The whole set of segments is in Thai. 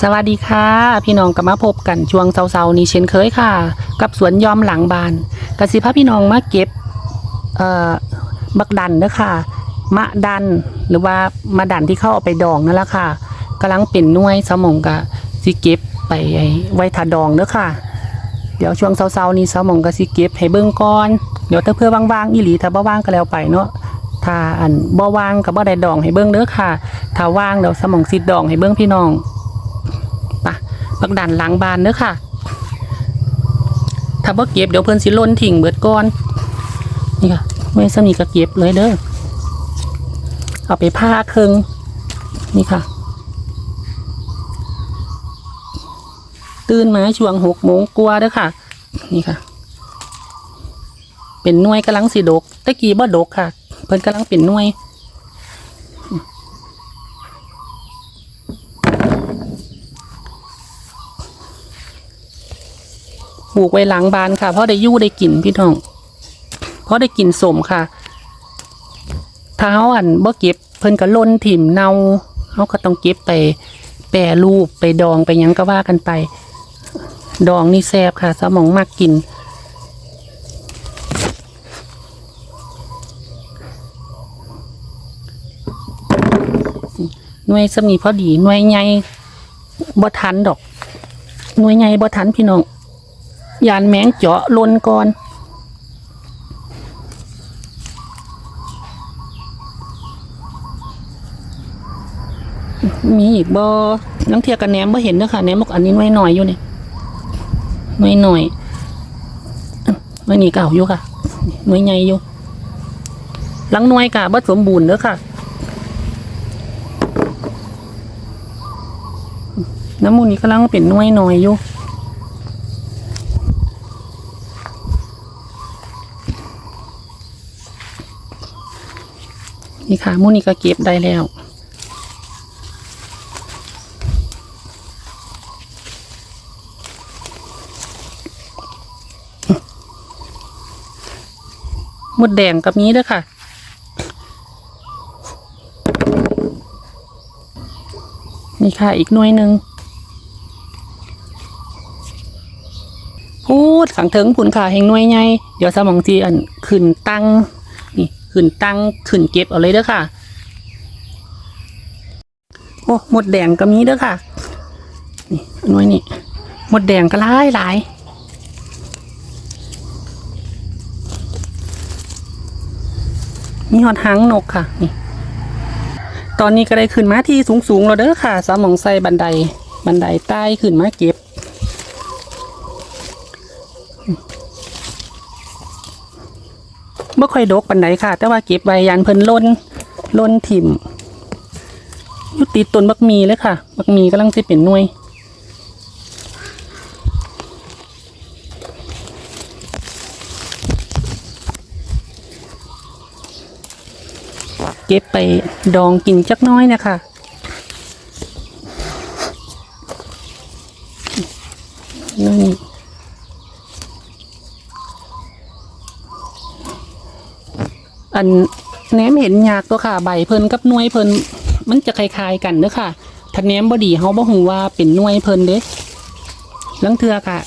สวัสดีค่ะ พี่น้องกลับมาพบกันช่วงเสาร์ๆนี้เช่นเคยค่ะ กับสวนยอมหลังบานกสิพาพี่น้องมาเก็บเอ่อบักดันเด้อค่ะ มะดันหรือว่ามะดันที่เข้าเอาไปดองนั่นแหละค่ะกำลังเป็นน่วยสมองกะสิเก็บไปไว้ทาดองเด้อค่ะ เดี๋ยวช่วงเสาร์ๆนี้สมองกะสิเก็บให้เบิ่งก่อนเดี๋ยวถ้าเพื่อว่างๆอีหลีถ้าบ่ว่างก็แล้วไปเนาะถ้าอันบ่ว่างก็บ่ได้ดองให้เบิ่งเด้อค่ะ ถ้าว่างเดี๋ยวสมองสิดองให้เบิ่งพี่น้อง บักดันหล้างบานเด้อค่ะ ถ้าบ่เก็บเดี๋ยวเพิ่นสิล่นทิ้งเบิดก่อน นี่ค่ะเมื่อสมีก็เก็บเลยเด้อ เอาไปผ้าครึ่งนี่ค่ะ ตื่นมาช่วงหกโมงกว่าเด้อค่ะ นี่ค่ะ เป็นน่วยกำลังสิดกตะกี้บ่ดกค่ะ เพิ่นกำลังเป็นน่วย ปลูกไว้หลังบ้านค่ะเพราะได้ยู่ได้กินพี่น้องเพราะได้กินสมค่ะถ้าเขาอันบ่เก็บเพิ่นก็ล่นถิ่มเนาเขาก็ต้องเก็บไปแปรรูปไปดองไปยังก็ว่ากันไป ดองนี่แซ่บค่ะ สมองมากกิน หน่วยสมีพอดีหน่วยใหญ่บ่ทันดอก หน่วยใหญ่บ่ทันพี่น้อง ยานแมงเจาะลนก่อนมีอีกบ่นังเทียกันแหนมบ่เห็นเด้อค่ะแหนมบอกอันนี้หน่วยหน่อยอยู่เนี่ยหน่วยหน่อยอื้อหน่วยนี้เก่าอยู่ค่ะหน่วยใหญ่อยู่ลังน่วยกะบ่สมบูรณ์เด้อค่ะ น้ำมูลนี้กำลังเป็นน่วยหน่อยอยู่ นี่ค่ะมูนี่ก็เก็บได้แล้วหมดแดงกับนี้ด้วยค่ะนี่ค่ะอีกหน่วยหนึ่งพูดขังเถึงผุนค่ะแห่งหน่วยใหญ่เดี๋ยวสมองทีอันขึ้นตั้ง ขึ้นตั้งขึ้นเก็บเอาเลยเด้อค่ะ โอ้หมดแดงก็มีเด้อค่ะ นี่น่วยนี่หมดแดงก็หลายหลายมีหอดหางนกค่ะนี่ตอนนี้ก็ได้ขึ้นมาที่สูงๆแล้วเด้อค่ะ สามองใส่บันได บันไดใต้ขึ้นมาเก็บ บ่ค่อยดกปันไดค่ะ แต่ว่าเก็บใบยานเพิ่นล้นล้นถิ่มยุติต้นบักมีเลยค่ะ บักมีกำลังจะเป็นหน่วยเก็บไปดองกินจักน้อยนะคะ นี่ อันแหนมเห็นยากตัวค่ะ ใบเพิ่นกับหน่วยเพิ่นมันจะคล้ายๆกันเด้อค่ะถ้าแหนมบ่ดีเฮาบ่ฮู้ว่าเป็นหน่วยเพิ่นเด้ลังเทือค่ะ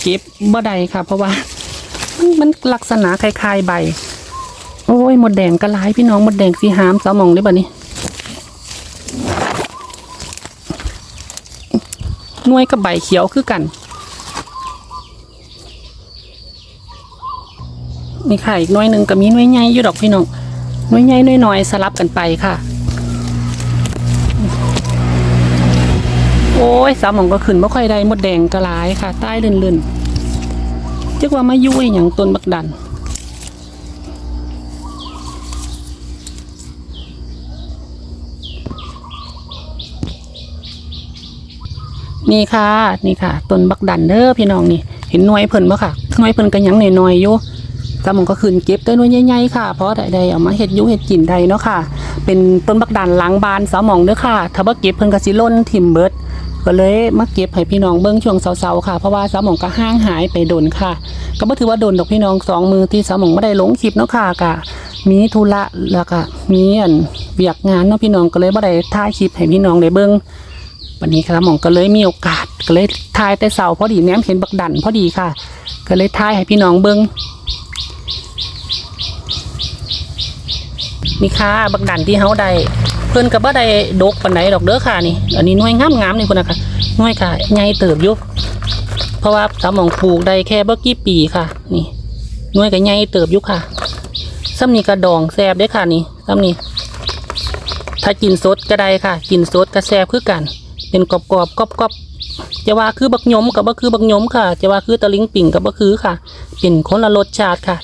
เก็บบ่ได้ค่ะ เพราะว่ามันมันลักษณะคล้ายๆใบ โอ้ยหมดแดงก็หลายพี่น้องหมดแดงสีหามสาวมองได้บ่นี้หน่วยกับใบเขียวคือกัน นี่ค่ะ อีกน่วยหนึ่งก็มีน่วยใหญ่อยู่ดอกพี่น้องน่วยใหญ่น่วยน้อยสลับกันไปค่ะ โอ้ยสามหมองก็ขึ้นบ่ค่อยได้หมดแดงก็หลายค่ะ ใต้ลื่นๆจักว่ามายุ่ยอย่างต้นบักดันนี่ค่ะ นี่ค่ะต้นบักดันเด้อพี่น้องนี่ เห็นหน่วยเพิ่นบ่ค่ะหน่วยเพิ่นก็ยังหน้อยๆอยู่ สมองก็ขึ้นเก็บได้หน่วยใหญ่ๆค่ะ เพราะได้ๆเอามาเฮ็ดยุเฮ็ดกินได้เนาะค่ะ เป็นต้นบักดันหลังบานสมองเด้อค่ะ ถ้าบ่เก็บเพิ่นก็สิล่นถิ่มเบิดก็เลยมาเก็บให้พี่น้องเบิ่งช่วงเช้าๆค่ะเพราะว่าสมองก็ห่างหายไปโดนค่ะ ก็บ่ถือว่าโดนดอกพี่น้องสองมือที่สมองบ่ได้ลงคลิปเนาะค่ะก็มีธุระแล้วก็มีอันเวียกงานเนาะพี่น้องก็เลยบ่ได้ถ่ายคลิปให้พี่น้องได้เบิ่งวันนี้ครับหมองก็เลยมีโอกาสก็เลยทายแต่เสาพอดีแนมเห็นบักดันพอดีค่ะ ก็เลยทายให้พี่น้องเบิง นี่ค่ะบักดันที่เฮาได้เพิ่นก็บ่ได้ดกปานใดดอกเด้อค่ะนี่ อันนี้หน่วยงามๆนี่พุ่นน่ะค่ะหน่วยค่ะใหญ่เติบอยู่เพราะว่าสาหมองปลูกได้แค่บ่กี่ปีค่ะ นี่หน่วยก็ใหญ่เติบอยู่ค่ะซ้ำนี่กระดองแซบเด้ค่ะนี่ซ้ำนี่ถ้ากินสดก็ได้ค่ะ กินสดก็แซบคือกัน เป็นกรอบกรอบกรอบกรอบจะว่าคือบักยมกับบ่คือบักยมค่ะ จะว่าคือตะลิงปิ่งกับบ่คือค่ะ เป็นคนละรสชาติค่ะ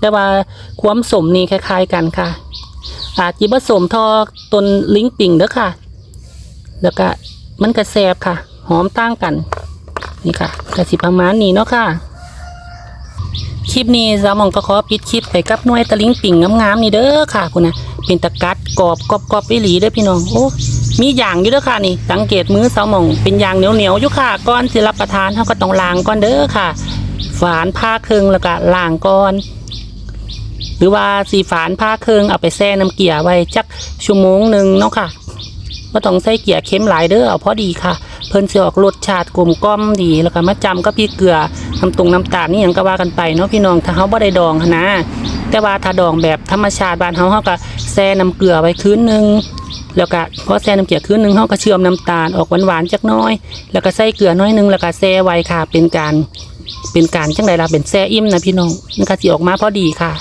แต่ว่าความสมนี่คล้าย ๆ กันค่ะ อาจจะผสมทอต้นลิงปิ่งเด้อค่ะ แล้วก็มันก็แซ่บค่ะ หอมต่างกัน นี่ค่ะกระสิประมาณนี้เนาะค่ะ คลิปนี้สาวหมองก็ขอปิดคลิปไปกับหน่วยตะลิงปิ่งงามๆนี่เด้อค่ะคุณนะเป็นตะกัดกรอบกรอบกรอบวิหลีเด้อพี่น้องโอ้มีอย่างอยู่เด้อค่ะนี่ สังเกตมือสาวหมองเป็นอย่างเหนียวเหนียวๆอยู่ค่ะก่อนสิรับประทานเขาก็ต้องล้างก่อนเด้อค่ะ ฝานผ้าเครื่องแล้วก็ล้างก่อน รือว่าสีฝานผ้าเครื่องเอาไปแช่น้ำเกลี่ยไว้จักชั่วโมงหนึ่งเนาะค่ะก็ต้องใส่เกลี่ยเค็มหลายเด้อเอาพอดีค่ะ เพิ่นสิออกรสชาติกลมกล่อมดีแล้วก็มาจำก็พี่เกลือน้ำตรงน้ำตาลนี่ยังก็ว่ากันไปเนาะพี่น้องถ้าเฮาบ่ได้ดองนะแต่ว่าถ้าดองแบบธรรมชาติบ้านเฮาเฮาก็แช่น้ำเกลือไว้คืนหนึงแล้วก็พอแช่น้ำเกลือคืนหนึงเฮาก็เชื่อมน้ำตาลออกหวานๆจักน้อย แล้วก็ใส่เกลือน้อยหนึงแล้วก็แช่ไว้ค่ะ เป็นการเป็นการจังไดล่ะเป็นแช่อิ่มนะพี่น้องมันก็สิออกมาพอดีค่ะ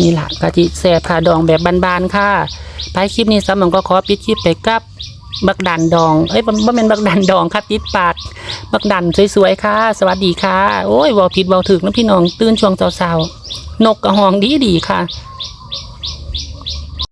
นี่แหละกะทิแซ่บค่าดองแบบบานๆค่ะท้ายคลิปนี้สำหรับก็ขอปิดคลิปไปกับบักดันดอง เอ้ยบ่เป็นบักดันดองค่ะติดปาก บักดันสวยๆค่ะ สวัสดีค่ะ โอ้ยวอผิดวอถึกนะพี่น้อง ตื่นช่วงเช้าๆนกกระหองดีๆค่ะ